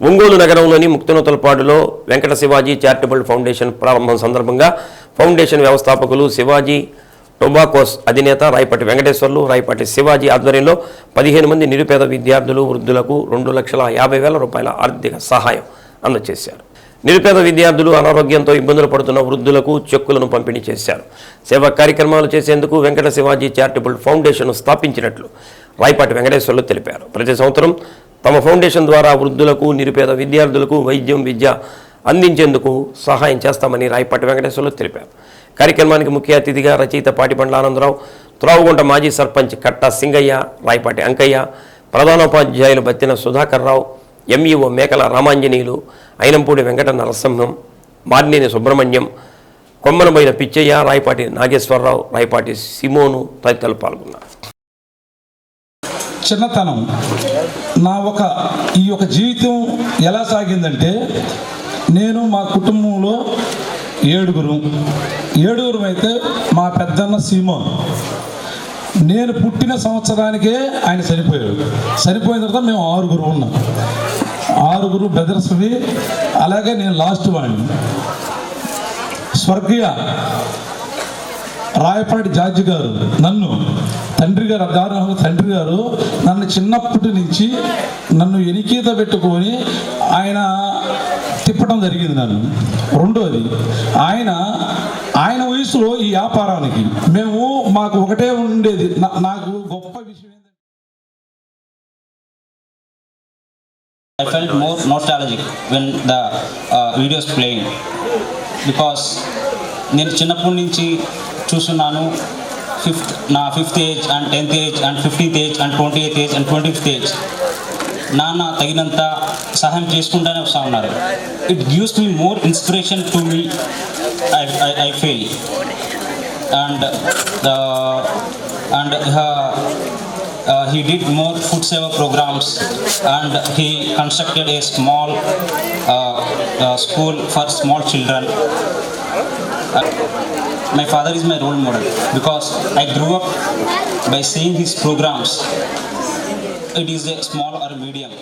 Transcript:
ఒంగోలు నగరంలోని ముక్తినూతలపాడులో Venkata Shivaji charitable foundation ప్రారంభం సందర్భంగా ఫౌండేషన్ వ్యవస్థాపకులు శివాజీ టొబాకోస్ అధినేత రాయపాటి వెంకటేశ్వర్లు రాయపాటి శివాజీ ఆధ్వర్యంలో పదిహేను మంది నిరుపేద విద్యార్థులు వృద్ధులకు రెండు లక్షల యాభై వేల రూపాయల ఆర్థిక సహాయం అందజేశారు నిరుపేద విద్యార్థులు అనారోగ్యంతో ఇబ్బందులు పడుతున్న వృద్ధులకు చెక్కులను పంపిణీ చేశారు. సేవా కార్యక్రమాలు చేసేందుకు వెంకట శివాజీ చారిటబుల్ ఫౌండేషన్ స్థాపించినట్లు రాయపాటి వెంకటేశ్వర్లు తెలిపారు. ప్రతి సంవత్సరం తమ ఫౌండేషన్ ద్వారా వృద్ధులకు నిరుపేద విద్యార్థులకు వైద్యం విద్య అందించేందుకు సహాయం చేస్తామని రాయపాటి వెంకటేశ్వర్లు తెలిపారు. కార్యక్రమానికి ముఖ్య అతిథిగా రచయిత పాటిబండ్ల ఆనందరావు త్రావుగుంట మాజీ సర్పంచ్ కట్ట సింగయ్య రాయపాటి అంకయ్య ప్రధానోపాధ్యాయులు బత్తిన సుధాకర్ రావు ఎంఈఓ మేకల రామాంజనీయులు అయినంపూడి వెంకట నరసింహం మార్నేని సుబ్రహ్మణ్యం కొమ్మలమైన పిచ్చయ్య రాయపాటి నాగేశ్వరరావు రాయపాటి సిమోను తదితరులు పాల్గొన్నారు. చిన్నతనం. నా ఒక ఈ యొక్క జీవితం ఎలా సాగిందంటే నేను మా కుటుంబంలో ఏడుగురు. ఏడుగురు అయితే మా పెద్దన్న సీమోన్ నేను పుట్టిన సంవత్సరానికే ఆయన చనిపోయాడు. చనిపోయిన తర్వాత మేము ఆరుగురు ఉన్నాం. ఆరుగురు బ్రదర్స్వి అలాగే నేను లాస్ట్ వాడిని. స్వర్గీయ రాయపాటి జార్జి గారు నన్ను తండ్రి గారు గారు తండ్రి గారు నన్ను చిన్నప్పటి నుంచి నన్ను ఎనికీత పెట్టుకొని ఆయన తిప్పడం జరిగింది నన్ను. రెండోది ఆయన ఆయన వయసులో ఈ వ్యాపారానికి మేము మాకు ఒకటే ఉండేది. నా- నాకు గొప్ప విషయం I felt more nostalgic when the uh, videos playing because నేను చిన్నప్పటి నుంచి చూస్తున్నాను. ఫిఫ్త్ నా fifth age and tenth age and fifteenth age and twenty eighth age and twenty fifth age నాన్న తగినంత సహాయం చేసుకుంటానే వస్తూ ఉన్నారు. It gives me more inspiration to me I I feel and and uh, he did more food saver programs and he constructed a small uh, uh, school for small children. My father is my role model because I grew up by seeing his programs. It is a small or medium.